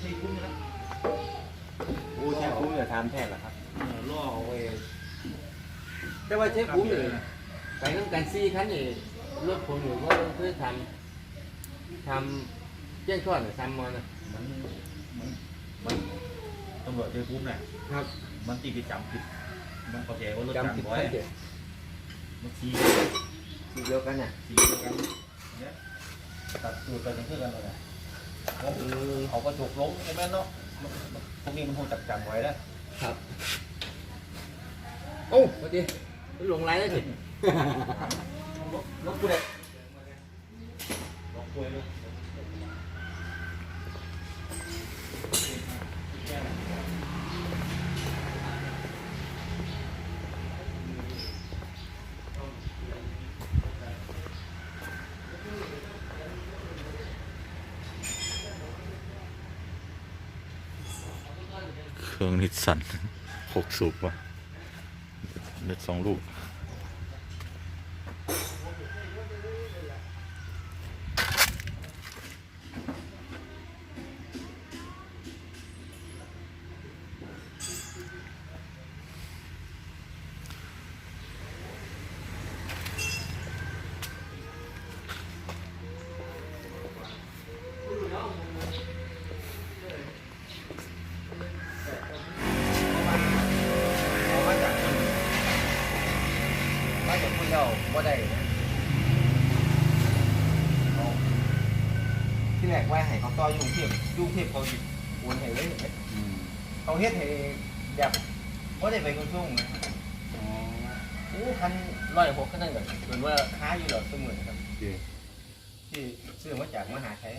ใช้คุ้มนะโอ้ใช่คุ้มอย่าทำแทนหรอครับล่อเอาไว้แต่ว่าใช้คุ้มเลยไปนั่งการซี่คันนี่รถผมอยู่ว่าเพื่อทำทำแจ้งข้อหรือทำมอนะมันมันมันตำรวจใช้คุ้มน่ะครับ มันตีไปจำผิดมันเข้าใจว่ารถจำผิดไว้มันชี้ชี้เดียวกันเนี่ยซีเดียวกันเนี่ยตัดสูตรไปเพื่อกันเลย นะแล้วเอากระจกลงใช่ไหมเนาะมันมันพวกนี้มันคงจับจำไว้แล้วครับ โอ้พอดีลงไลน์แล้วสิลบกูเลยลบกูเลย เครื่องนิสสันหกสูบว่ะเด็ดสองลูก ต่อยุ่งเทียบยุ่งเทียบเขาหยิบโอนให้เลยเขาเฮ็ดให้แบบบ่ได้ไปกระทรวงนะครับโอ้คันร้อยหกคันนั้นก็เกินว่าค้าอยู่หรอกเสมอครับที่ซื้อมาจากมหาชัย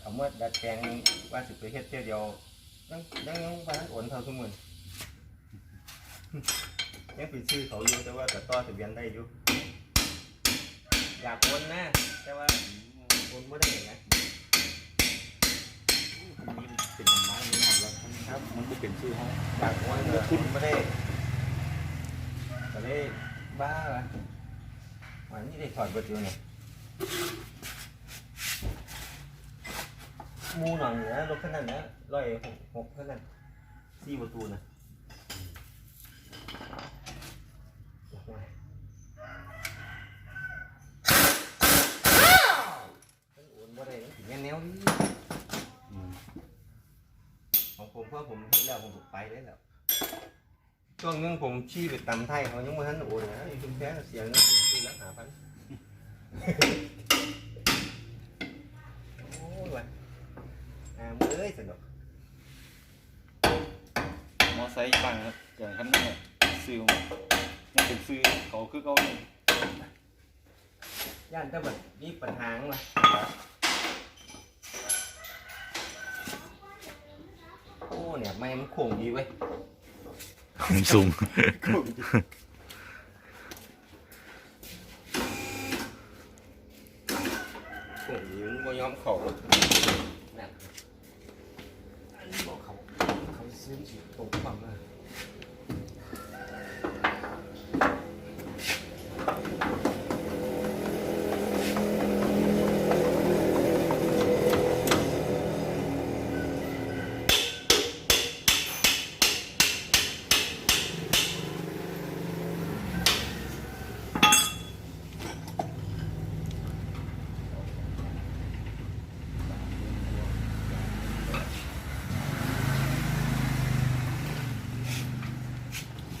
เอาเมื่อดัดแปลงว่าสิไปเฮ็ดเที่ยวเดียวยังยังยังว่าโอนเท่าสมุนยังไปซื้อเขาอยู่แต่ว่าแต่ต่อทะเบียนได้อยู่อยากโอนนะ แต่ว่า โอนไม่ได้ไงเป็นอย่างไม้ไม่น่าแล้วครับ มันไม่เป็นชื่อเขาอยากโอนแต่คุณไม่ได้ก็เลยบ้าละวันนี้ได้ถอดเบอร์อยู่เนี่ยหมูหนังเนี่ยรถคันนั้นนะร้อยหกหกคันนั้นสี่ประตูนะโอ้ยมันโอนบ่ได้มันถึงแนวนี้ของผมเพราะผมเห็น แล้วผมก็ไปได้แล้วช่วงนึงผมชี้ไปตำไทยเขายังไม่ทันโอนนะอยู่ชุมแพเสียเงินสี่ละห้าพันโอ้ยว่ะอ่ามือเอ้ยสนุกมอไซค์ปังครับอย่างขั้นนี้ซื้อมันเป็นซื้อเขาคือเขาเนี่ยย่านถ้าแบบมีปัญหาไงโอ้ เนี่ยไม่มันโค้งดีเว้ยผมสูงโค้งดีโค้งดีมันบ่ยอมเข่าเนี่ยอันนี้บอกเขาเขาซื้อฉีดตรงความเลย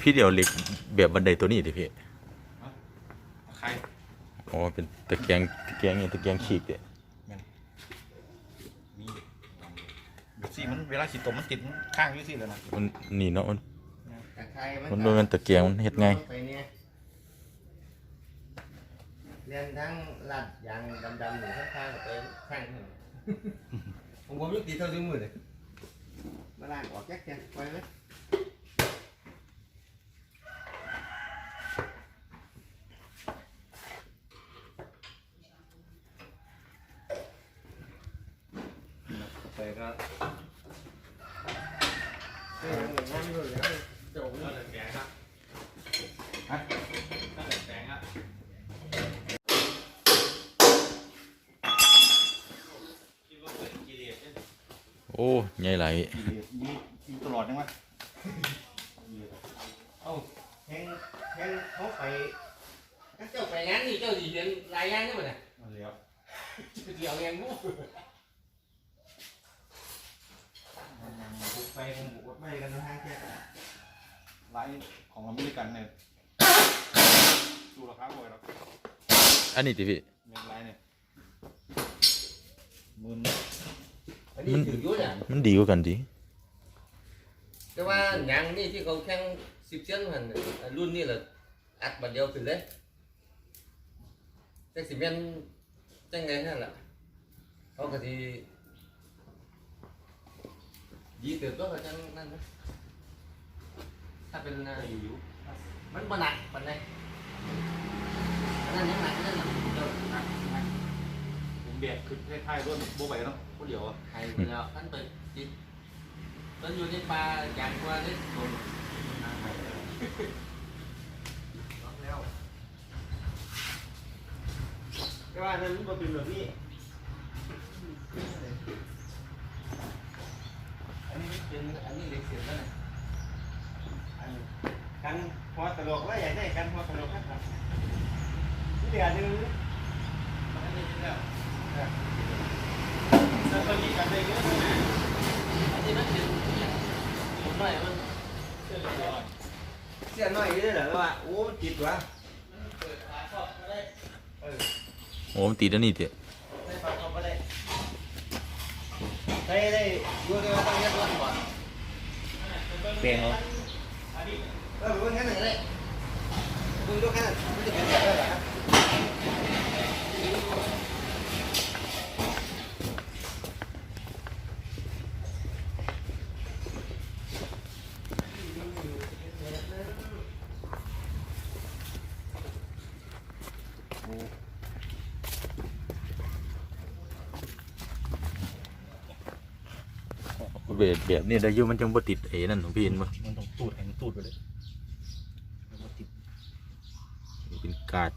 พี่เดียวเหล็กแบบบันไดตัวนี้ดิพี่ใครอ๋อเป็นตะแกรงตะแกรงนี่ตะแกรงฉีกเด้มีดูสิมันเวลาขีดตมมันติดข้างอยุ่สิเลยนะมันนี่เนาะมันแต่ใครมันบ่แม่นตะแกรงมันเฮ็ดไงไปเนี่ยเรียนทั้งลาดยางดำๆหนึ่งข้างๆกับไปข้างหนึ่งผมผมยุติเท่าซื้อมือเลยมาล่างออกแก๊กแกไปไหม แต่ก็ไม่งั้นเดี๋ยวงั้นเลยนะเดี๋ยวผมแกะครับฮะแกะครับโอ้ใหญ่ไหลมีตลอดนะวะเอ้าแทงแทงเขาไปเจ้าไปงานนี่เจ้าดีเห็นรายงานใช่ไหมเนี่ยเดี๋ยวเดี๋ยวยังงู ของอเมริกันเนี่ยดูราคาบ่อยหรอกอันนี้ติพี่ เมนไลน์เนี่ยหมื่นอันนี้ถือยุ่เนี่ยมันดีกว่ากันดิแต่ว่าหยังนี่ที่เขาแข่งสิบเซนหันรุ่นนี้แหละอัดบัดเดียวขึ้นเลยแต่สิเมนจังไงนั่นแหละเขาก็ทียีเติบก็จังนั่นนะ ถ้าเป็นอ่าอยู่มันบ่หนักปานใดอันนั้นยังหนักอันนั้นหนักเดิมนะนะผมแบกขึ้นท้ายๆรถโบไหวเนาะคนเดียวอะไทยไปแล้วท่านไปจิตมันอยู่ในป่าอย่างกว่านี่โดนล็อกแล้วแต่ว่านั้นมันเป็นแบบนี้อันนี้เป็นอันนี้เล็กเสียแล้วนะอัน กันหัวตลกว่าอยากได้กันหัวตลกครับเดี๋ยวดูอันนี้เป็นแล้วแล้วก็มีกันได้เยอะนะอันนี้มันเป็นอย่างผมว่ามันเสียน้อยนี่เหรอว่าโอ้มันติดวะเปิดฝาครอบก็ได้เออโอ้มันติดอันนี้ติได้ฟังเขาก็ได้ได้ได้ดูด้วยว่าต้องยัดร้อนก่อนเปลี่ยนเอาเอ อเป็นงั้นอันเลยนี้มึงดูแค่นั้นมันจะเป็นแบบนั้นเหรอแบบแบบนี้ได้อยู่มันจังบ่ติดไอ้นั่นของพี่เห็นบ่ มันต้องตูดให้มันตูดไปเลยแล้วก็ติด เป็น กาด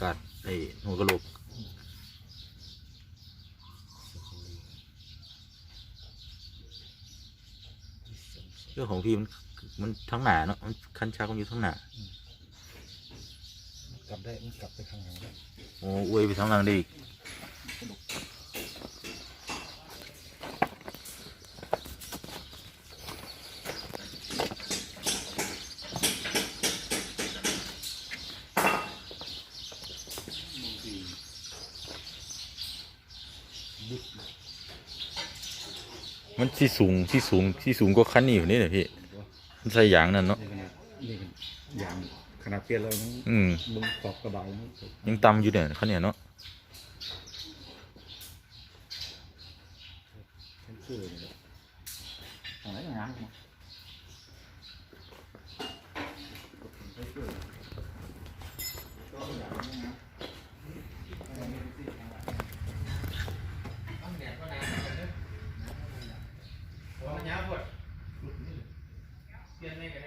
กาดไอ้หัวกะโหลกเรื่องของพี่มันมันทั้งหนาเนาะมันคันชักมันอยู่ทั้งหนากลับได้มันกลับไปข้างหลังได้โอ้อวยไปทั้งหลังได้อีกบึก มันที่สูงที่สูงที่สูงกว่าคันนี้อยู่นี่แหละพี่ มันใส่ยางนั่นเนาะนี่ขนาดนี่อย่างขนาดเปลี่ยนแล้วมันอืมมึงตอบกระบะแล้วมันยังต่ำอยู่เนี่ยคันเนี้ยเนาะเส้นชื่อเลยเนี่ยอะไรงาน วันเปลี่ยนไม่ได้